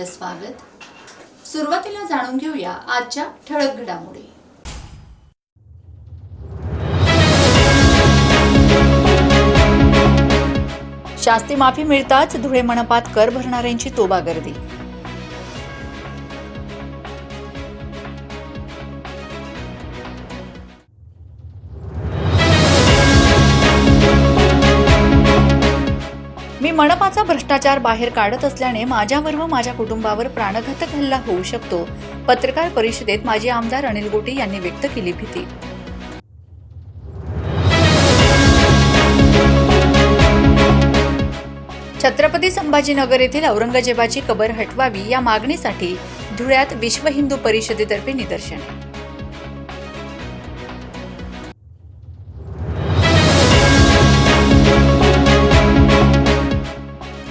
आपलं स्वागत. सुरुवातीला जाणून घेऊया आजच्या ठळक घडामोडी. शास्ती माफी मिळताच धुळे मनपात कर भरणाऱ्यांची तोबा गर्दी मनपाचा भ्रष्टाचार बाहेर काढत असल्याने माझ्यावर व माझ्या कुटुंबावर प्राणघातक हल्ला होऊ शकतो पत्रकार परिषदेत माजी आमदार अनिल गोटे यांनी व्यक्त केली भीती. छत्रपती संभाजीनगर येथील औरंगजेबाची कबर हटवावी या मागणीसाठी धुळ्यात विश्व हिंदू परिषदेतर्फे निदर्शन.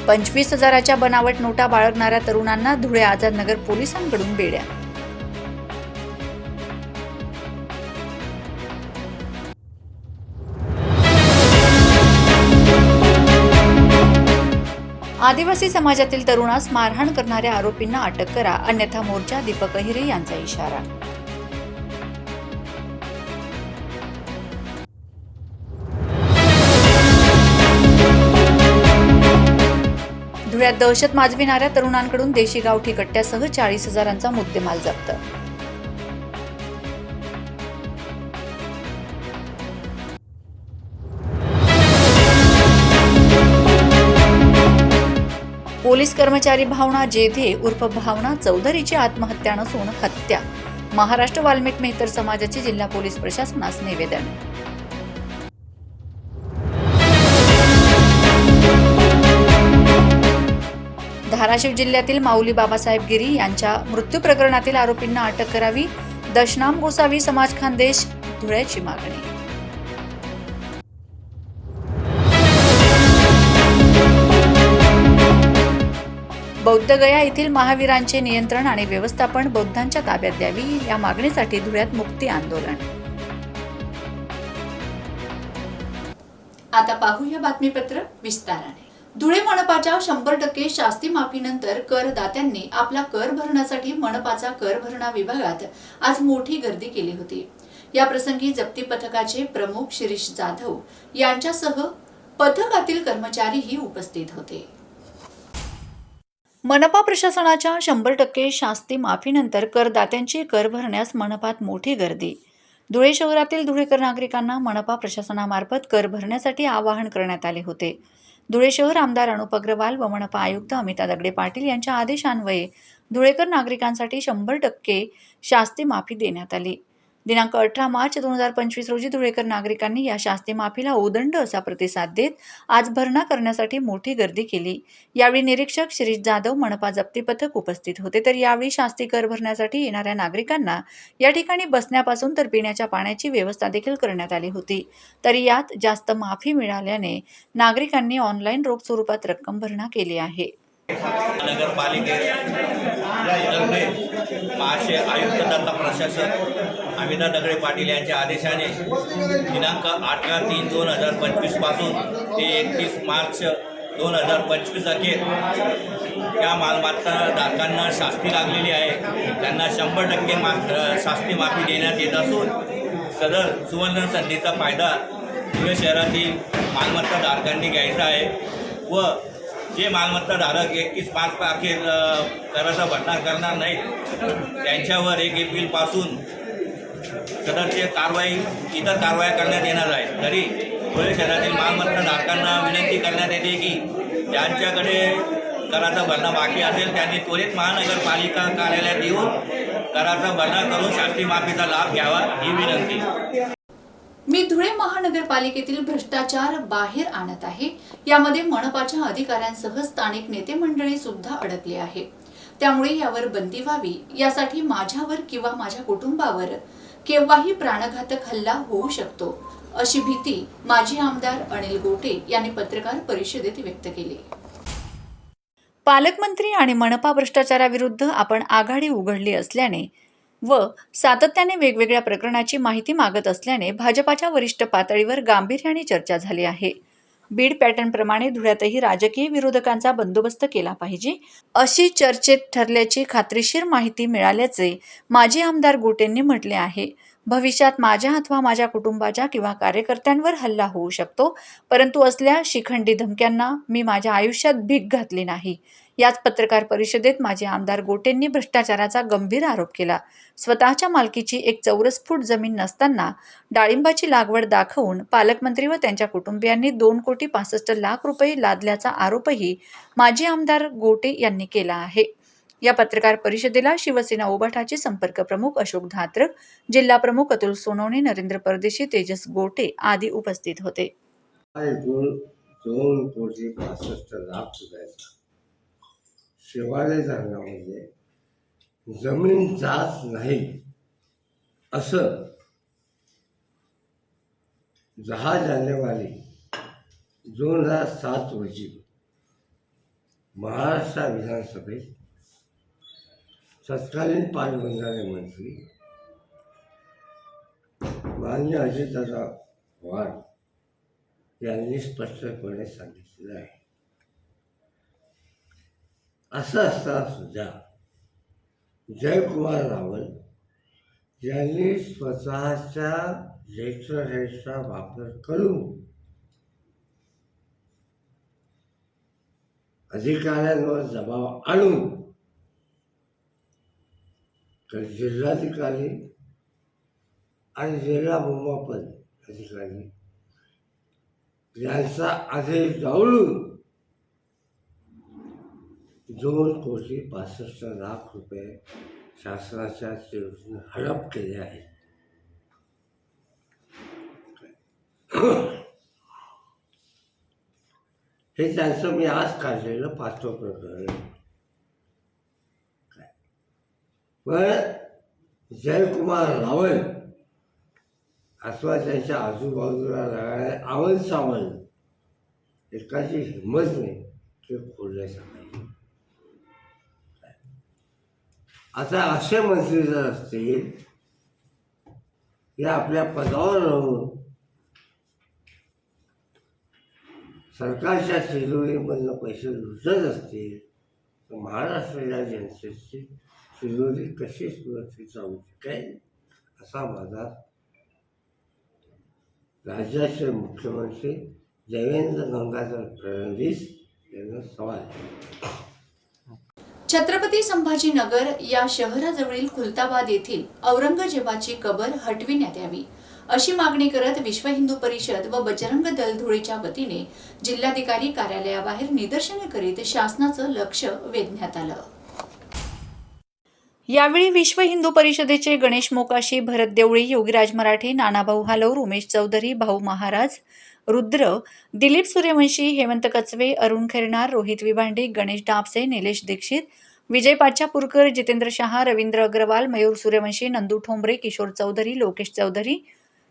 पंचवीस हजाराच्या बनावट नोटा बाळगणाऱ्या तरुणांना धुळे आझादनगर पोलिसांकडून बेड्या. आदिवासी समाजातील तरुणास मारहाण करणाऱ्या आरोपींना अटक करा अन्यथा मोर्चा दीपक अहिरे यांचा इशारा. धुळ्यात दहशत माजविणाऱ्या तरुणांकडून देशी गावठी कट्ट्यासह चाळीस हजारांचा मुद्देमाल जप्त. पोलीस कर्मचारी भावना जेधे उर्फ भावना चौधरीची आत्महत्या नसून हत्या. महाराष्ट्र वाल्मिक मेहतर समाजाचे जिल्हा पोलीस प्रशासनास निवेदन. धाराशिव जिल्ह्यातील माऊली बाबासाहेब गिरी यांच्या मृत्यू प्रकरणातील आरोपींना अटक करावी दशनाम गोसावी समाज खानदेश धुळ्याची मागणी. बौद्धगया येथील महावीरांचे नियंत्रण आणि व्यवस्थापन बौद्धांच्या ताब्यात द्यावी या मागणीसाठी धुळ्यात मुक्ती आंदोलन. आता पाहूया बातमीपत्र विस्ताराने. धुळे मनपाच्या शंभर टक्के शास्ती माफीनंतर करदात्यांनी आपला कर भरण्यासाठी मनपाचा कर भरणा विभागात आज मोठी गर्दी केली होती. या प्रसंगी जप्ती पथकाचे प्रमुख शिरीष जाधव यांच्यासह पथकातील कर्मचारीही उपस्थित होते. मनपा प्रशासनाच्या शंभर टक्के शास्ती माफीनंतर करदात्यांची कर भरण्यास मनपात मोठी गर्दी. धुळे शहरातील धुळेकर नागरिकांना मनपा प्रशासनामार्फत कर भरण्यासाठी आवाहन करण्यात आले होते. धुळे शहर आमदार अनुप अग्रवाल व मनपा आयुक्त अमिता दगडे पाटील यांच्या आदेशान्वये धुळेकर नागरिकांसाठी शंभर टक्के शास्ती माफी देण्यात आली. दिनांक अठरा मार्च दोन हजार पंचवीस रोजी धुळेकर नागरिकांनी या शास्ती माफीला उदंड असा प्रतिसाद देत आज भरणा करण्यासाठी मोठी गर्दी केली. यावेळी निरीक्षक शिरीष जाधव मनपा जप्ती पथक उपस्थित होते. तर यावेळी शास्ती कर भरण्यासाठी येणाऱ्या नागरिकांना या ठिकाणी बसण्यापासून तर पिण्याच्या पाण्याची व्यवस्था देखील करण्यात आली होती. तरी यात जास्त माफी मिळाल्याने नागरिकांनी ऑनलाईन रोख स्वरूपात रक्कम भरणा केली आहे. नगरपालिकेतर्फे महाशय आयुक्त तथा प्रशासक अमिता दगडे पाटील यांच्या आदेशाने दिनांक अठरा तीन दोन हजार पंचवीसपासून ते एकतीस मार्च दोन हजार पंचवीस अखेर या मालमत्ता धारकांना शास्ती लागलेली आहे. त्यांना शंभर टक्के मा शास्ती माफी देण्यात येत असून सदर सुवर्ण संधीचा फायदा धुळे शहरातील मालमत्ता धारकांनी घ्यायचा आहे व जे मालमत्ता धारक एकतीस पाच अखेर कराचा भरणा करणार नाहीत त्यांच्यावर एक एप्रिलपासून सदरचे कारवाई इतर कारवाया करण्यात येणार आहेत. तरी धुळे शहरातील मालमत्ता धारकांना विनंती करण्यात येते की ज्यांच्याकडे कराचा भरणा बाकी असेल त्यांनी त्वरित महानगरपालिका कार्यालयात येऊन कराचा भरणा करून शास्त्री माफीचा लाभ घ्यावा ही विनंती. मी धुळे महानगरपालिकेतील भ्रष्टाचार बाहेर आणत आहे. यामध्ये मनपाच्या अधिकाऱ्यांसह स्थानिक नेते मंडळी सुद्धा अडकले आहे. त्यामुळे यावर बंदी व्हावी यासाठी माझ्यावर किंवा माझ्या कुटुंबावर केव्हाही प्राणघातक हल्ला होऊ शकतो अशी भीती माजी आमदार अनिल गोटे यांनी पत्रकार परिषदेत व्यक्त केली. पालकमंत्री आणि मनपा भ्रष्टाचाराविरुद्ध आपण आघाडी उघडली असल्याने व सातत्याने वेगवेगळ्या प्रकरणाची माहिती मागत असल्याने भाजपाच्या वरिष्ठ पातळीवर गांभीर्याने चर्चा झाली आहे. बीड पॅटर्नप्रमाणे धुळ्यातही राजकीय विरोधकांचा बंदोबस्त केला पाहिजे अशी चर्चेत ठरल्याची खात्रीशीर माहिती मिळाल्याचे माजी आमदार गोटेंनी म्हटले आहे. भविष्यात माझ्या अथवा माझ्या कुटुंबाच्या किंवा कार्यकर्त्यांवर हल्ला होऊ शकतो परंतु असल्या शिखंडी धमक्यांना मी माझ्या आयुष्यात भीक घातली नाही. याच पत्रकार परिषदेत माजी आमदार गोटेंनी भ्रष्टाचाराचा गंभीर आरोप केला. स्वतःच्या मालकीची एक चौरस फूट जमीन नसताना डाळिंबाची लागवड दाखवून पालकमंत्री व त्यांच्या कुटुंबियांनी दोन कोटी पासष्ट लाख रुपये लादल्याचा आरोपही माजी आमदार गोटे यांनी केला आहे. या पत्रकार परिषदेला शिवसेना उबाठाचे संपर्क प्रमुख अशोक धात्रक जिल्हा प्रमुख अतुल सोनवणे नरेंद्र परदेशी तेजस गोटे आदी उपस्थित होते. दोन कोटी पासष्ट लाख रुपयाचा शिवालय म्हणजे जमीन जात नाही. असं दहा जानेवारी दोन हजार सात रोजी महाराष्ट्र विधानसभेत तत्कालीन पाटबंधारे मंत्री मान्य अजितदादा पवार यांनी स्पष्टपणे सांगितलेलं आहे. असं असताना सुद्धा जयकुमार रावल यांनी स्वतःच्या लेटरहेडचा वापर करून अधिकाऱ्यांवर दबाव आणून तर जिल्हाधिकारी आणि जिल्हा मुंबापल अधिकारी यांचा आदेश जाळून दोन कोटी पासष्ट लाख रुपये शासनाच्या तिजोरीतून हडप केले आहेत. हे त्यांचं मी आज काढलेलं पाचवं प्रकरण. पण जयकुमार रावल अथवा त्यांच्या आजूबाजूला राहणारे आवल सावल एकाची हिंमत नाही ते खोडण्याचं नाही आता असे मंत्री जर असतील या आपल्या पदावर राहून सरकारच्या तिजोरीमधनं पैसे लुटत असतील तर महाराष्ट्राच्या जनतेची तिजोरी कशी सुरक्षित राहू शकेल असा माझा राज्याचे मुख्यमंत्री देवेंद्र गंगाधर फडणवीस यांना सवाल आहे. छत्रपती संभाजीनगर या शहराजवळील खुलताबाद येथील औरंगजेबाची कबर हटविण्यात यावी अशी मागणी करत विश्व हिंदू परिषद व बजरंग दल धुळेच्या वतीने जिल्हाधिकारी कार्यालयाबाहेर निदर्शने करीत शासनाचं लक्ष वेधण्यात आलं. यावेळी विश्व हिंदू परिषदेचे गणेश मोकाशी भरत देवळी योगीराज मराठे नानाभाऊ हालौर उमेश चौधरी भाऊ महाराज रुद्र दिलीप सूर्यवंशी हेमंत कचवे अरुण खैरनार रोहित विभांडी गणेश डापसे निलेश दीक्षित विजय पाचापूरकर जितेंद्र शहा रवींद्र अग्रवाल मयूर सूर्यवंशी नंदू ठोंबरे किशोर चौधरी लोकेश चौधरी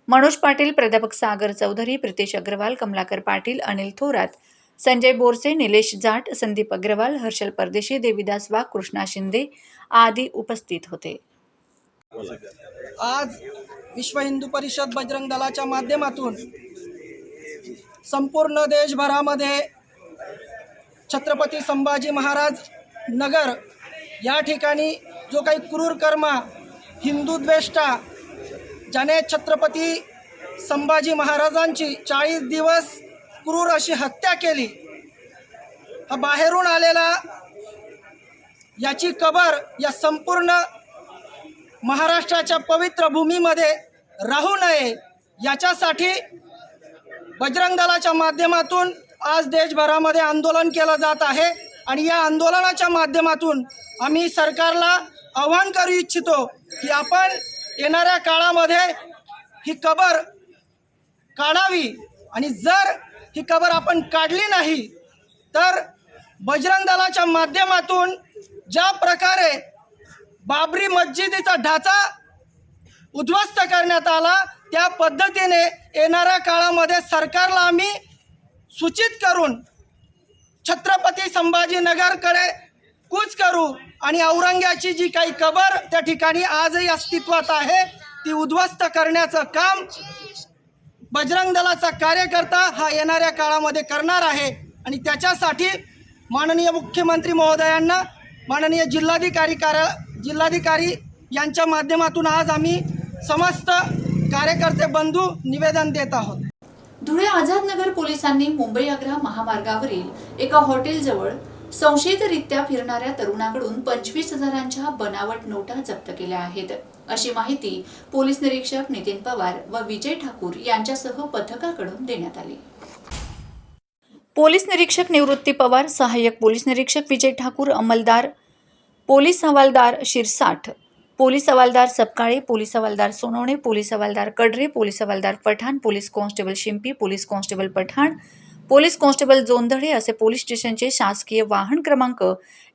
मनोज पाटील प्राध्यापक सागर चौधरी प्रितेश अग्रवाल कमलाकर पाटील अनिल थोरात संजय बोरसे निलेश जाट संदीप अग्रवाल हर्षल परदेशी देविदास वाघ कृष्णा शिंदे आदी उपस्थित होते. आज विश्व हिंदू परिषद बजरंग दलाच्या माध्यमातून संपूर्ण देशभरामध्ये छत्रपती संभाजी महाराज नगर या ठिकाणी जो काही क्रूर कर्मा हिंदू द्वेष्टा ज्याने छत्रपती संभाजी महाराजांची चाळीस दिवस क्रूर अशी हत्या केली हा बाहेरून आलेला याची कबर या संपूर्ण महाराष्ट्राच्या पवित्र भूमीमध्ये राहू नये याच्यासाठी बजरंग दलाच्या माध्यमातून आज देशभरामध्ये आंदोलन केलं जात आहे. आणि या आंदोलनाच्या माध्यमातून आम्ही सरकारला आव्हान करू इच्छितो की आपण येणाऱ्या काळामध्ये ही कबर काढावी. आणि जर ही कबर आपण काढली नाही तर बजरंग दलाच्या माध्यमातून ज्या प्रकारे बाबरी मस्जिदीचा ढाचा उद्ध्वस्त करण्यात आला. त्या पद्धतीने येणाऱ्या काळामध्ये सरकारला आम्ही सूचित करून छत्रपती संभाजीनगरकडे कूच करू आणि औरंग्याची जी काही कबर त्या ठिकाणी आजही अस्तित्वात आहे ती उद्ध्वस्त करण्याचं काम बजरंग दलाचा कार्यकर्ता हा येणाऱ्या काळामध्ये करणार आहे. आणि त्याच्यासाठी माननीय मुख्यमंत्री महोदयांना माननीय जिल्हाधिकारी कार्या जिल्हाधिकारी यांच्या माध्यमातून आज आम्ही समस्त कार्यकर्ते बंधू निवेदन देत आहोत. धुळे आझादनगर पोलिसांनी मुंबई आग्रा महामार्गावरील एका हॉटेलजवळ संशयितरित्या फिरणाऱ्या तरुणाकडून पंचवीस हजारांच्या बनावट नोटा जप्त केल्या आहेत. अशी माहिती पोलीस निरीक्षक नितीन पवार व विजय ठाकूर यांच्यासह पथकाकडून देण्यात आली. पोलीस निरीक्षक निवृत्ती पवार सहाय्यक पोलीस निरीक्षक विजय ठाकूर अंमलदार पोलीस हवालदार शिरसाठ पोलीस हवालदार सपकाळे पोलीस हवालदार सोनवणे पोलीस हवालदार कडरे पोलीस हवालदार Pathan police constable Shimpi police constable Pathan police constable Jondhale असे पोलीस स्टेशनचे शासकीय वाहन क्रमांक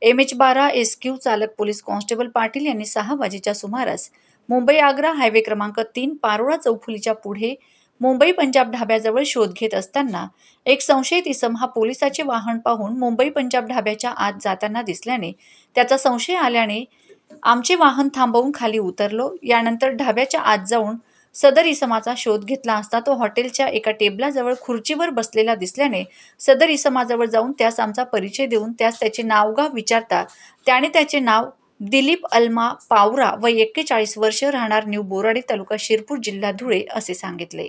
एम एच बारा एस क्यू चालक पोलीस कॉन्स्टेबल पाटील यांनी सहा वाजेच्या सुमारास मुंबई आग्रा हायवे क्रमांक तीन पारोळा चौफुलीच्या पुढे मुंबई पंजाब ढाब्याजवळ शोध घेत असताना एक संशयित इसम हा पोलिसाचे वाहन पाहून मुंबई पंजाब ढाब्याच्या आत जाताना दिसल्याने त्याचा संशय आल्याने आमचे वाहन थांबवून खाली उतरलो. यानंतर ढाब्याच्या आत जाऊन सदर इसमाचा शोध घेतला असता तो हॉटेलच्या एका टेबलाजवळ खुर्चीवर बसलेला दिसल्याने सदर इसमाजवळ जाऊन त्यास आमचा परिचय देऊन त्यास त्याचे नावगाव विचारता. त्याने त्याचे नाव दिलीप अल्मा पावरा व एक्केचाळीस वर्ष राहणार न्यू बोराडी तालुका शिरपूर जिल्हा धुळे असे सांगितले.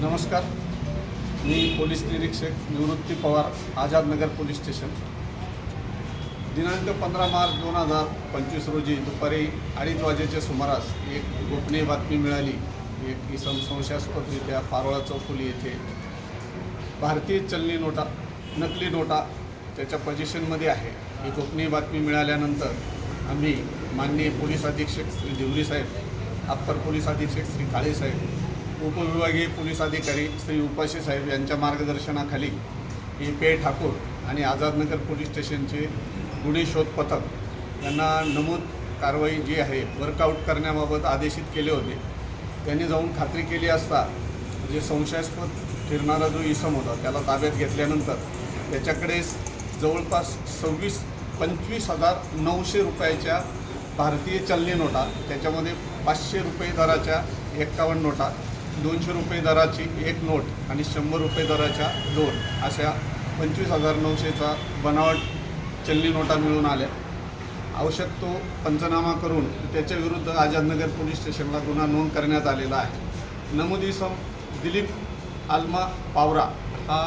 नमस्कार. मी पोलीस निरीक्षक निवृत्ती पवार आझादनगर पोलीस स्टेशन. दिनांक पंधरा मार्च दोन हजार पंचवीस रोजी दुपारी अडीच वाजेच्या सुमारास एक गोपनीय बातमी मिळाली. एक इसम संशयास्पदरित्या पारोळा चौफुली येथे. भारतीय चलनी नोटा नकली नोटा त्याच्या पोझिशनमध्ये आहे. ही गोपनीय बातमी मिळाल्यानंतर आम्ही माननीय पोलीस अधीक्षक श्री देवरी साहेब अप्पर पोलीस अधीक्षक श्री काळे साहेब उपविभागीय पोलीस अधिकारी श्री उपाशी साहेब यांच्या मार्गदर्शनाखाली ए पे ठाकूर आणि आझादनगर पोलीस स्टेशनचे गुन्हे शोध पथक यांना नमूद कारवाई जी आहे वर्कआउट करण्याबाबत आदेशित केले होते. त्यांनी जाऊन खात्री केली असता जे संशयास्पद फिरणारा जो इसम होता त्याला ताब्यात घेतल्यानंतर त्याच्याकडे जवळपास सव्वीस पंचवीस हजार नऊशे रुपयाच्या भारतीय चलनी नोटा त्याच्यामध्ये पाचशे रुपये दराच्या एक्कावन्न नोटा दोनशे रुपये दराची एक नोट आणि शंभर रुपये दराच्या दोन अशा पंचवीस हजार नऊशेचा बनावट चलनी नोटा मिळून आल्या. आवश्यक तो पंचनामा करून त्याच्या विरुद्ध आझादनगर पोलीस स्टेशनला गुन्हा नोंद करण्यात आलेला आहे. नमूद दिलीप आल्मा पावरा हा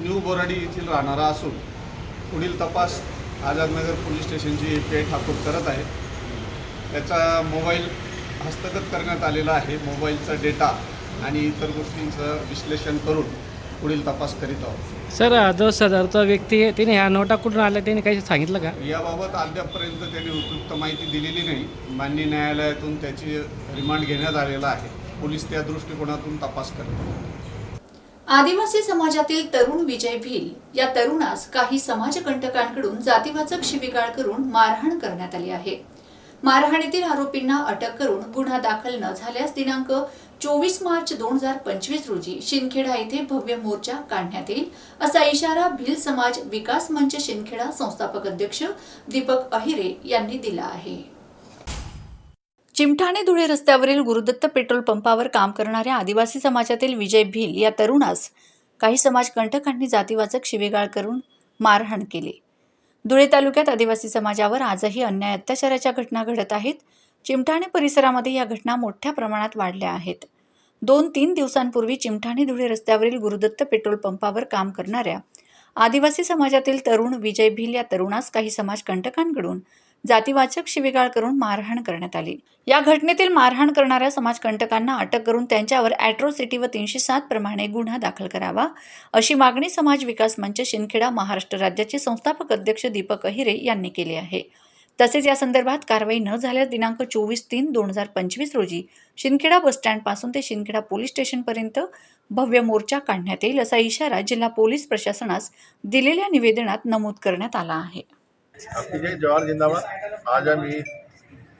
न्यू बोराडी येथील राहणारा असून पुढील तपास आझादनगर पोलीस स्टेशनची ए पी आय ठाकूर करत आहे. त्याचा मोबाईल हस्तगत करण्यात आलेला आहे. मोबाईलचा डेटा आणि इतर गोष्टींचं विश्लेषण करून पुढील तपास करीत आहोत. सर जो सदरचा व्यक्ती आहे त्याने ह्या नोटा कुठून आल्या त्याने काही सांगितलं का? याबाबत अद्यापपर्यंत त्यांनी उपयुक्त माहिती दिलेली नाही. मान्य न्यायालयातून त्याची रिमांड घेण्यात आलेला आहे. पोलीस त्या दृष्टिकोनातून तपास करतात आदिवासी समाजातील तरुण विजय भिल या तरुणास काही समाजकंटकांकडून जातीवाचक शिवीगाळ करून मारहाण करण्यात आली आहे. मारहाणीतील आरोपींना अटक करून गुन्हा दाखल न झाल्यास दिनांक चोवीस मार्च दोन हजार पंचवीस रोजी शिंदखेडा येथे भव्य मोर्चा काढण्यात येईल असा इशारा भिल समाज विकास मंच शिंदखेडा संस्थापक अध्यक्ष दीपक अहिरे यांनी दिला आहे. चिमठाणे धुळे रस्त्यावरील गुरुदत्त पेट्रोल पंपावर काम करणाऱ्या आदिवासी समाजातील विजय भिल या तरुणास काही समाजकंटकांनी जातीवाचक शिवेगाळ करून मारहाण केली. धुळे तालुक्यात आदिवासी समाजावर आजही अन्याय अत्याचाराच्या घटना घडत आहेत. चिमठाणे परिसरामध्ये या घटना मोठ्या प्रमाणात वाढल्या आहेत. दोन तीन दिवसांपूर्वी चिमठाणे धुळे रस्त्यावरील गुरुदत्त पेट्रोल पंपावर काम करणाऱ्या आदिवासी समाजातील तरुण विजय भिल या तरुणास काही समाजकंटकांकडून जातीवाचक शिवीगाळ करून मारहाण करण्यात आली. या घटनेतील मारहाण करणाऱ्या समाजकंटकांना अटक करून त्यांच्यावर अॅट्रोसिटी व तीनशे सात प्रमाणे गुन्हा दाखल करावा अशी मागणी समाज विकास मंच शिंदखेडा महाराष्ट्र राज्याचे संस्थापक अध्यक्ष दीपक अहिरे यांनी केली आहे. तसेच या संदर्भात कारवाई न झाल्यास दिनांक चोवीस तीन दोन हजार पंचवीस रोजी शिंदखेडा बसस्टँडपासून ते शिंदखेडा पोलीस स्टेशनपर्यंत भव्य मोर्चा काढण्यात येईल असा इशारा जिल्हा पोलीस प्रशासनास दिलेल्या निवेदनात नमूद करण्यात आला आहे. आपली जय जवाहर जिंदाबाद. आज आम्ही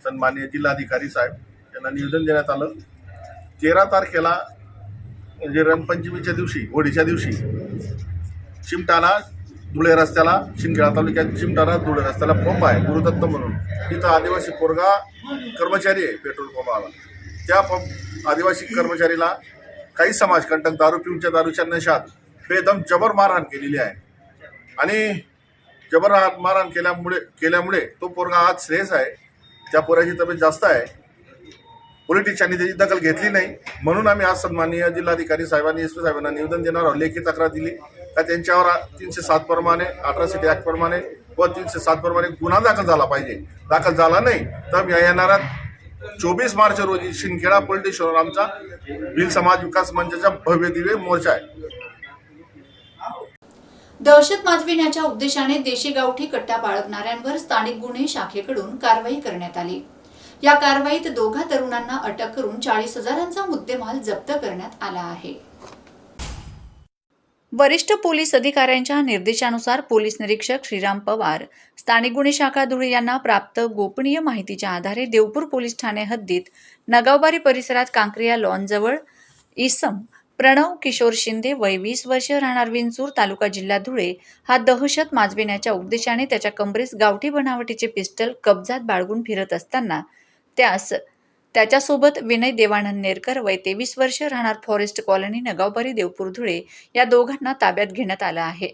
सन्मान्य जिल्हाधिकारी साहेब यांना निवेदन देण्यात आलं. तेरा तारखेला म्हणजे रंगपंचमीच्या दिवशी होळीच्या दिवशी शिमटाला धुळे रस्त्याला शिंदखेडा तालुक्यात चिमटाणा धुळे रस्त्याला पंप आहे गुरुदत्त म्हणून. तिथं आदिवासी पोरगा कर्मचारी आहे पेट्रोल पंपाला त्या पंप आदिवासी कर्मचारीला काही समाजकंटक दारू पिऊनच्या दारूच्या नशात बेदम जबर मारहाण केलेली आहे. आणि जबर मारहाण केल्यामुळे केल्यामुळे तो पोरगा आज श्रेयस आहे. त्या पोराची तब्येत जास्त आहे. पोलीस त्याची दखल घेतली नाही. म्हणून आम्ही आज सन्माननीय जिल्हाधिकारी साहेबांनी एस पी साहेबांना निवेदन देणार आहोत. लेखी तक्रार दिली. का त्यांच्यावर तीनशे सात प्रमाणे अठराशे ॲक्ट प्रमाणे व तीनशे सात प्रमाणे गुन्हा दाखल झाला पाहिजे. दाखल झाला नाही तर या येणाऱ्या चोवीस मार्च रोजी शिंदखेडा पोलीस आमचा भिल समाज विकास मंचाचा भव्य दिव्य मोर्चा आहे. दहशत माजविण्याच्या उद्देशाने देशी गावठी कट्टा बाळगणाऱ्यांवर स्थानिक गुन्हे शाखेकडून कारवाई करण्यात आली. या कारवाईत दोघा तरुणांना अटक करून चाळीस हजारांचा मुद्देमाल जप्त करण्यात आला आहे. वरिष्ठ पोलीस अधिकाऱ्यांच्या निर्देशानुसार पोलीस निरीक्षक श्रीराम पवार स्थानिक गुन्हे शाखा धुळे यांना प्राप्त गोपनीय माहितीच्या आधारे देवपूर पोलीस ठाणे हद्दीत नगावबारी परिसरात कांक्रिया लॉनजवळ इसम प्रणव किशोर शिंदे वय वीस वर्ष राहणार विंचूर तालुका जिल्हा धुळे. हा दहशत माजविण्याच्या उद्देशाने त्याच्या कमरेस गावठी बनावटीचे पिस्टल कब्जात बाळगून फिरत असताना त्यास त्याच्यासोबत विनय देवानंद नेरकर वय तेवीस वर्ष राहणार फॉरेस्ट कॉलनी नगावबारी देवपूर धुळे या दोघांना ताब्यात घेण्यात आलं आहे.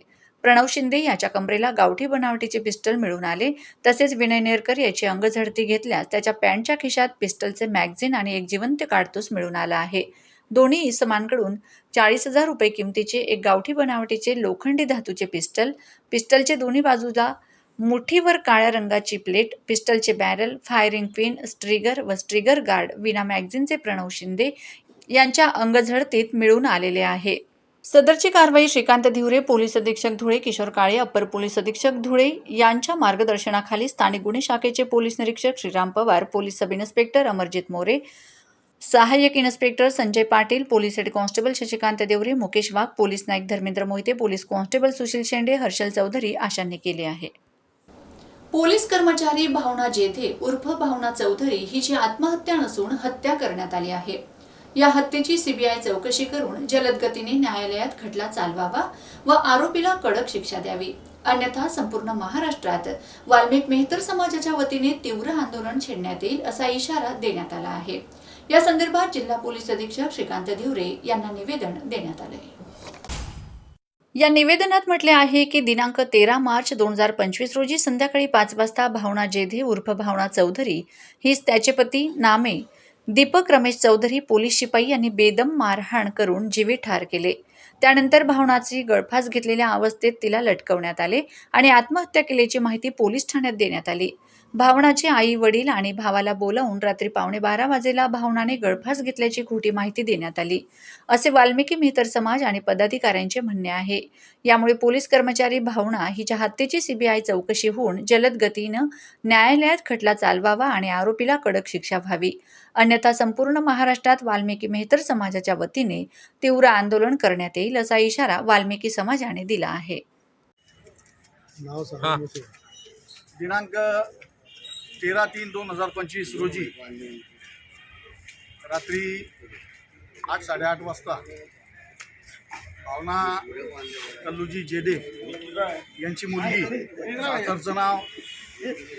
प्रणव शिंदे याच्या कमरेला गावठी बनावटीचे पिस्टल मिळून आले. तसेच विनय नेरकर याची अंगझडती घेतल्यास त्याच्या पॅन्टच्या खिशात पिस्टलचे मॅगझिन आणि एक जिवंत काडतूस मिळून आला आहे. दोन्ही इसमांकडून चाळीस हजार रुपये किमतीचे एक गावठी बनावटीचे लोखंडी धातूचे पिस्टल पिस्टलचे दोन्ही बाजूला मुठीवर काळ्या रंगाची प्लेट पिस्टलचे बॅरल फायरिंग पिन स्ट्रिगर व स्ट्रिगर गार्ड विना मॅगझिनचे प्रणव शिंदे यांच्या अंगझडतीत मिळून आलेले आहे. सदरची कारवाई श्रीकांत धिवरे पोलीस अधीक्षक धुळे किशोर काळे अप्पर पोलीस अधीक्षक धुळे यांच्या मार्गदर्शनाखाली स्थानिक गुन्हे शाखेचे पोलीस निरीक्षक Shriram Pawar police sub inspector Amarjit More सहाय्यक inspector Sanjay Patil police head constable Shashikant Deore Mukesh Wagh police Naik Dharmendra Mohite police constable Sushil Shende Harshal Chaudhari आशांनी केले आहे. पोलीस कर्मचारी भावना जेधे उर्फ भावना चौधरी हिची आत्महत्या नसून हत्या करण्यात आली आहे. या हत्येची सीबीआय चौकशी करून जलद गतीने न्यायालयात खटला चालवावा व आरोपीला कडक शिक्षा द्यावी. अन्यथा संपूर्ण महाराष्ट्रात वाल्मिक मेहतर समाजाच्या वतीने तीव्र आंदोलन छेडण्यात येईल असा इशारा देण्यात आला आहे. या संदर्भात जिल्हा पोलीस अधीक्षक श्रीकांत धिवरे यांना निवेदन देण्यात आले. या निवेदनात म्हटले आहे की दिनांक तेरा मार्च दोन हजार पंचवीस रोजी संध्याकाळी पाच वाजता भावना जेधे उर्फ भावना चौधरी हीच त्याचे पती नामे दीपक रमेश चौधरी पोलीस शिपाई यांनी बेदम मारहाण करून जीवे ठार केले. त्यानंतर भावनाची गळफास घेतलेल्या अवस्थेत तिला लटकवण्यात आले आणि आत्महत्या केल्याची माहिती पोलीस ठाण्यात देण्यात आली. भावनाचे आई वडील आणि भावाला बोलावून रात्री पावणे बारा वाजेला भावनाने गळफास घेतल्याची खोटी माहिती देण्यात आली. असे वाल्मिकी मेहतर समाज आणि पदाधिकाऱ्यांचे म्हणणे आहे. यामुळे पोलीस कर्मचारी भावना हिच्या हत्येची सीबीआय चौकशी होऊन जलद गतीनं न्यायालयात खटला चालवावा आणि आरोपीला कडक शिक्षा व्हावी. अन्यथा संपूर्ण महाराष्ट्रात वाल्मिकी मेहतर समाजाच्या वतीने तीव्र आंदोलन करण्यात येईल असा इशारा वाल्मिकी समाजाने दिला आहे. दिनांक तेरा तीन दोन हजार पंचवीस रोजी रात्री आठ साडेआठ वाजता भावना कल्लूजी जेडे यांची मुलगी सासरचं नाव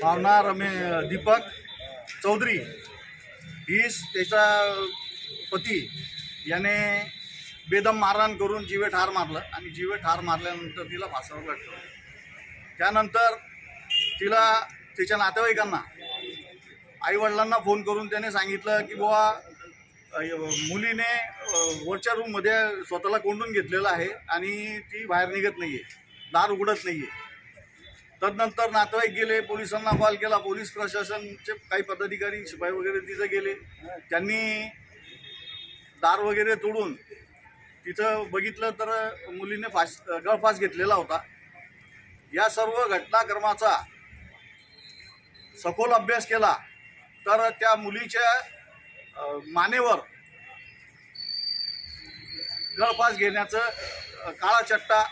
भावना रमे दीपक चौधरी हीच त्याचा पती. याने बेदम मारहाण करून जीवे ठार मारलं आणि जीवे ठार मारल्यानंतर तिला फासावर लटकवलं त्यानंतर तिला तिच्या नातेवाईकांना. आईवडिलांना फोन करून त्याने सांगितलं की बुवा मुलीने वरच्या रूममध्ये स्वतःला कोंडून घेतलेलं आहे आणि ती बाहेर निघत नाही आहे दार उघडत नाही आहे तदनंतर नातेवाईक गेले पोलिसांना कॉल केला. पोलीस प्रशासनचे काही पदाधिकारी शिपाई वगैरे तिथं गेले. त्यांनी दार वगैरे तोडून तिथं बघितलं तर मुलीने फास गळफास घेतलेला होता. या सर्व घटनाक्रमाचा सखोल अभ्यास केला तर त्या मुलीच्या मानेवर गळपास घेण्याचं काळा चट्टा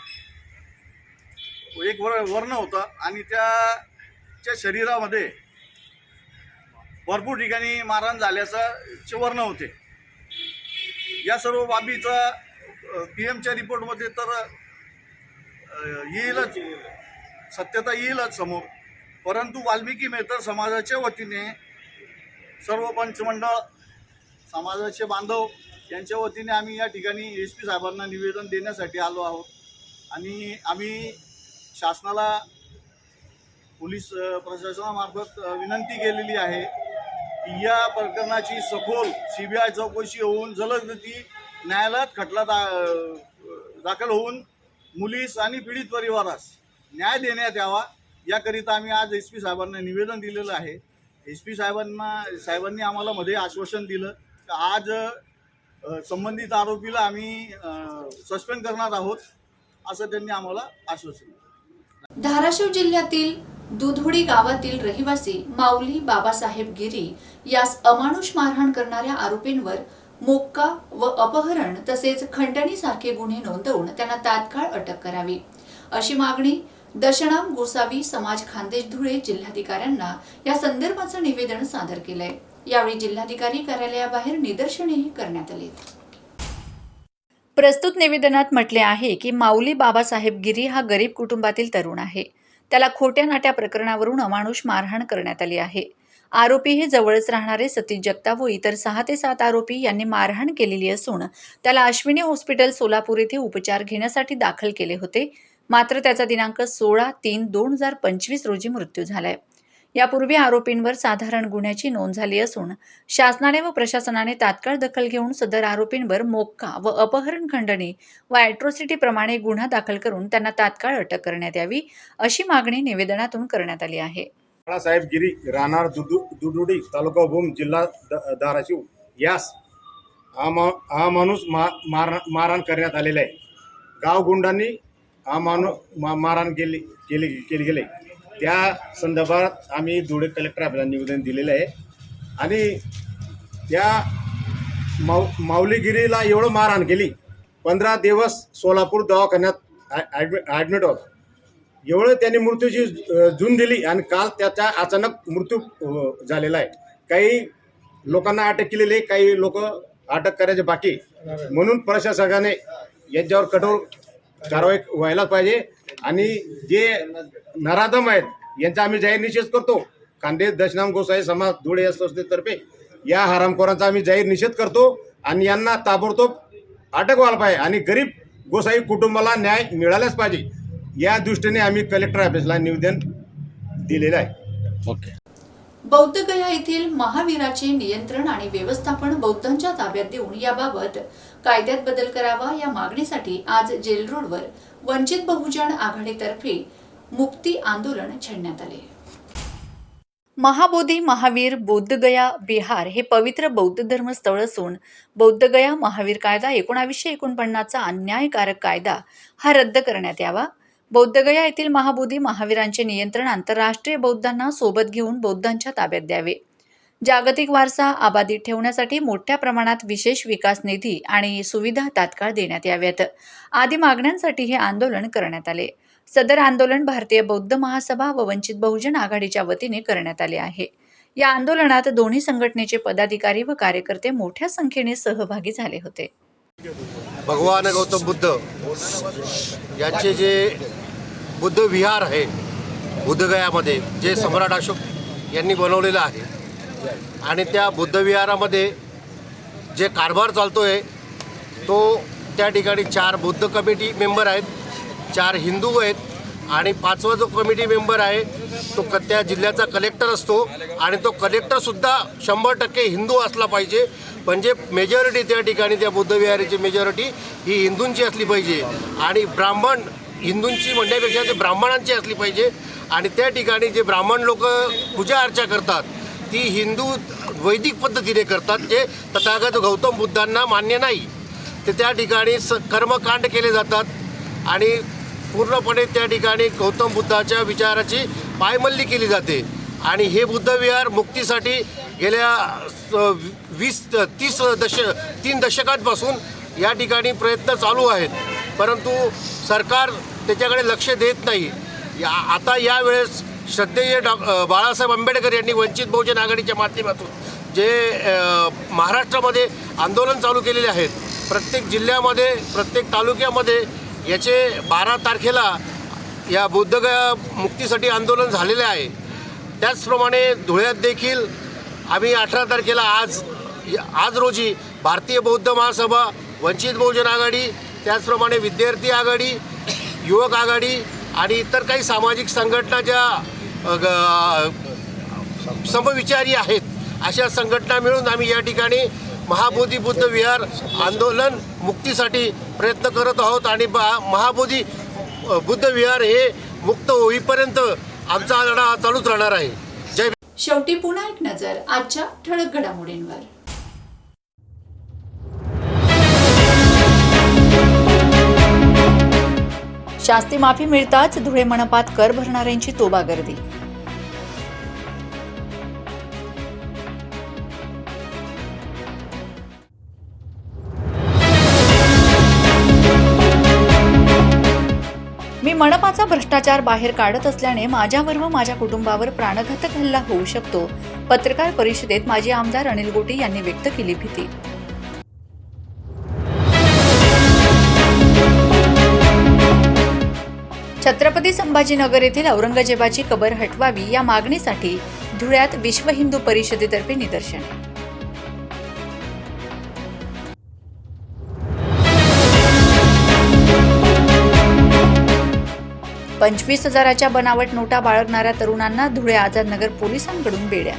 एक वर वर्ण होतं आणि त्याच्या शरीरामध्ये भरपूर ठिकाणी मारहाण झाल्याचं वर्ण होते. या सर्व बाबीचा पी एमच्या रिपोर्टमध्ये तर येईलच सत्यता येईलच समोर. परंतु वाल्मिकी मेहतर समाजाच्या वतीने सर्व पंचमंडळ समाजाचे बांधव यांच्या वतीने आम्ही या ठिकाणी एस पी साहेबांना निवेदन देण्यासाठी आलो आहोत. आणि आम्ही शासनाला पोलीस प्रशासनामार्फत विनंती केलेली आहे की या प्रकरणाची सखोल सी बी आय चौकशी होऊन जलदगती न्यायालयात खटला दा दाखल होऊन मुलीस आणि पीडित परिवारास न्याय देण्यात यावा. याकरिता आम्ही आज एस पी साहेबांना निवेदन दिलेलं आहे. एस पी साहेबांना साहेबांनी आम्हाला मध्ये आश्वासन दिलं. की आज संबंधित आरोपीला आम्ही सस्पेंड करणार आहोत असं त्यांनी आम्हाला आश्वासन दिलं. धाराशिव जिल्ह्यातील दुधोडी गावातील रहिवासी माऊली बाबासाहेब गिरी यास अमानुष मारहाण करणाऱ्या आरोपींवर मोक्का व अपहरण तसेच खंडणीसारखे गुन्हे नोंदवून त्यांना तात्काळ अटक करावी. अशी मागणी दशनाम गोसावी समाज खानदेश धुळे जिल्हाधिकाऱ्यांना या संदर्भाचं निवेदन सादर केलंय. यावेळी जिल्हाधिकारी कार्यालयाबाहेर निदर्शनेही करण्यात आली प्रस्तुत निवेदनात म्हटले आहे की माऊली बाबासाहेब गिरी हा गरीब कुटुंबातील तरुण आहे. त्याला खोट्या नाट्या प्रकरणावरून अमानुष मारहाण करण्यात आली आहे. आरोपी हे जवळच राहणारे सतीश जगताप व इतर सहा ते सात आरोपी यांनी मारहाण केलेली असून त्याला अश्विनी हॉस्पिटल सोलापूर येथे उपचार घेण्यासाठी दाखल केले होते. मात्र त्याचा दिनांक सोळा तीन दोन हजार पंचवीस रोजी मृत्यू झालाय. यापूर्वी आरोपींवर साधारण गुन्ह्याची नोंद झाली असून शासनाने व प्रशासनाने तात्काळ दखल घेऊन सदर आरोपींवर मोक्का व अपहरण खंडणी व ॲट्रॉसिटीप्रमाणे गुन्हा दाखल करून त्यांना तात्काळ अटक करण्यात यावी अशी मागणी निवेदनातून करण्यात आली आहे. बाळासाहेब गिरी राहणार दुदु दुडुडी तालुका भूम जिल्हा द- धाराशिव. यास हा मा हा माणूस मा मार मारहाण करण्यात आलेला आहे. गावगुंडांनी हा माणूस मा मारहाण केली केली केली गेले त्या संदर्भात आम्ही धुळे कलेक्टर आपल्याला निवेदन दिलेलं आहे. आणि त्या माऊ माऊलीगिरीला एवढं मारहाण केली. पंधरा दिवस सोलापूर दवाखान्यात ॲडमि ॲडमिट होत. एवढं त्यांनी मृत्यूची जून दिली आणि काल त्याचा अचानक मृत्यू झालेला आहे. काही लोकांना अटक केलेली आहे काही लोक अटक करायचे बाकी म्हणून प्रशासकाने यांच्यावर कठोर कारवाई व्हायला पाहिजे. आणि जे नराधम आहेत यांचा आम्ही जाहीर निषेध करतो. खांदे दशनाम गोसाई समाज धुळे या संस्थेतर्फे या हरामखोरांचा आम्ही जाहीर निषेध करतो. आणि यांना ताबडतोब अटक व्हायला पाहिजे आणि गरीब गोसाई कुटुंबाला न्याय मिळालाच पाहिजे. या दृष्टीने आम्ही कलेक्टर ऑफिसला निवेदन दिलेलं आहे. बौद्ध गया येथील महावीराचे नियंत्रण आणि व्यवस्थापन बौद्धांच्या ताब्यात देऊन याबाबत कायद्यात बदल करावा या मागणीसाठी आज जेल रोडवर वंचित बहुजन आघाडीतर्फे मुक्ती आंदोलन छेडण्यात आले. महाबोधी महावीर बौद्धगया बिहार हे पवित्र बौद्ध धर्म स्थळ असून बौद्धगया महावीर कायदा एकोणावीसशे एकोणपन्नासचा अन्यायकारक कायदा हा रद्द करण्यात यावा. बौद्धगया येथील महाबोधी महावीरांचे नियंत्रण आंतरराष्ट्रीय बौद्धांना सोबत घेऊन बौद्धांच्या ताब्यात द्यावे. जागतिक वारसा आबाधित ठेवण्यासाठी मोठ्या प्रमाणात विशेष विकास निधी आणि सुविधा तात्काळ देण्यात याव्यात. आदी मागण्यांसाठी हे आंदोलन करण्यात आले. सदर आंदोलन भारतीय बौद्ध महासभा व वंचित बहुजन आघाडीच्या वतीने करण्यात आले आहे. या आंदोलनात दोन्ही संघटनेचे पदाधिकारी व कार्यकर्ते मोठ्या संख्येने सहभागी झाले होते. भगवान गौतम बुद्ध यांचे जे बुद्ध विहार आहे बुद्धगयामध्ये जे सम्राट अशोक यांनी बनवलेलं आहे आणि त्या बुद्धविहारामध्ये जे कारभार चालतो आहे तो त्या ठिकाणी चार बुद्ध कमिटी मेंबर आहेत चार हिंदू आहेत आणि पाचवा जो कमिटी मेंबर आहे तो क त्या जिल्ह्याचा कलेक्टर असतो आणि तो कलेक्टरसुद्धा शंभर टक्के हिंदू असला पाहिजे. म्हणजे मेजॉरिटी त्या ठिकाणी त्या बुद्धविहारीची मेजॉरिटी ही हिंदूंची असली पाहिजे आणि ब्राह्मण हिंदूंची म्हणण्यापेक्षा ते ब्राह्मणांची असली पाहिजे. आणि त्या ठिकाणी जे ब्राह्मण लोक पूजा अर्चा करतात ती हिंदू वैदिक पद्धतीने करतात जे तथागत गौतम बुद्धांना मान्य नाही. ते त्या ठिकाणी स कर्मकांड केले जातात आणि पूर्णपणे त्या ठिकाणी गौतम बुद्धाच्या विचाराची पायमल्ली केली जाते. आणि हे बुद्धविहार मुक्तीसाठी गेल्या स- वीस तीस दश तीन दशकांपासून या ठिकाणी प्रयत्न चालू आहेत. परंतु सरकार त्याच्याकडे लक्ष देत नाही. या आता यावेळेस श्रद्धेय डॉ बाळासाहेब आंबेडकर यांनी वंचित बहुजन आघाडीच्या माध्यमातून जे महाराष्ट्रामध्ये आंदोलन चालू केलेले आहेत प्रत्येक जिल्ह्यामध्ये प्रत्येक तालुक्यामध्ये याचे बारा तारखेला या बुद्धगया मुक्तीसाठी आंदोलन झालेले आहे. त्याचप्रमाणे धुळ्यात देखील आम्ही अठरा तारखेला आज आज रोजी भारतीय बौद्ध महासभा वंचित बहुजन आघाडी त्याचप्रमाणे विद्यार्थी आघाडी युवक आघाडी आणि इतर काही सामाजिक संघटना ज्या समविचारी आहेत. अशा संघटना मिळून आम्ही या ठिकाणी महाबोधी बुद्ध विहार आंदोलन मुक्तीसाठी प्रयत्न करत आहोत आणि बा- महाबोधी बुद्ध विहार हे मुक्त होईपर्यंत आमचा लढा चालूच राहणार आहे. जय शेवटी पुन्हा एक नजर आजच्या ठळक घडामोडींवर. शास्ती माफी मिळताच धुळे मनपात कर भरणाऱ्यांची तोबा गर्दी मनपाचा भ्रष्टाचार बाहेर काढत असल्याने माझ्यावर व माझ्या कुटुंबावर प्राणघातक हल्ला होऊ शकतो पत्रकार परिषदेत माजी आमदार अनिल गोटे यांनी व्यक्त केली भीती. छत्रपती संभाजीनगर येथील औरंगजेबाची कबर हटवावी या मागणीसाठी धुळ्यात विश्व हिंदू परिषदेतर्फे निदर्शन. पंचवीस हजाराच्या बनावट नोटा बाळगणाऱ्या तरुणांना धुळे आझादनगर पोलिसांकडून बेड्या.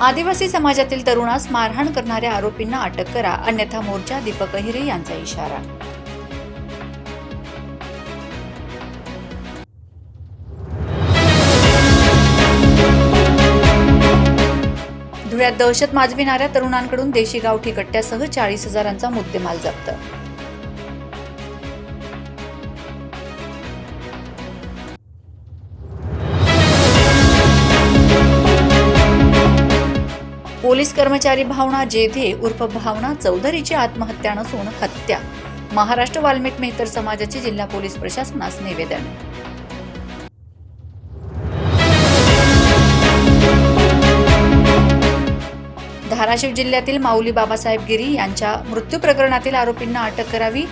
आदिवासी समाजातील तरुणास मारहाण करणाऱ्या आरोपींना अटक करा अन्यथा मोर्चा दीपक अहिरे यांचा इशारा. धुळ्यात दहशत माजविणाऱ्या तरुणांकडून देशी गावठी कट्ट्यासह चाळीस हजारांचा मुद्देमाल जप्त. पोलीस कर्मचारी भावना जेधे उर्फ भावना चौधरीची आत्महत्या नसून हत्या. महाराष्ट्र वाल्मिक मेहतर समाजाचे जिल्हा पोलीस प्रशासनास निवेदन. धाराशिव जिल्ह्यातील माऊली बाबासाहेब गिरी यांच्या मृत्यू प्रकरणातील आरोपींना अटक करावी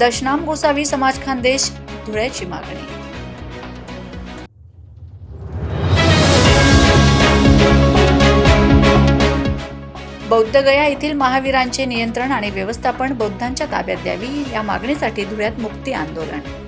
दशनाम गोसावी समाज खानदेश धुळ्याची मागणी. बौद्धगया येथील महावीरांचे नियंत्रण आणि व्यवस्थापन बौद्धांच्या ताब्यात द्यावी या मागणीसाठी धुळ्यात मुक्ती आंदोलन.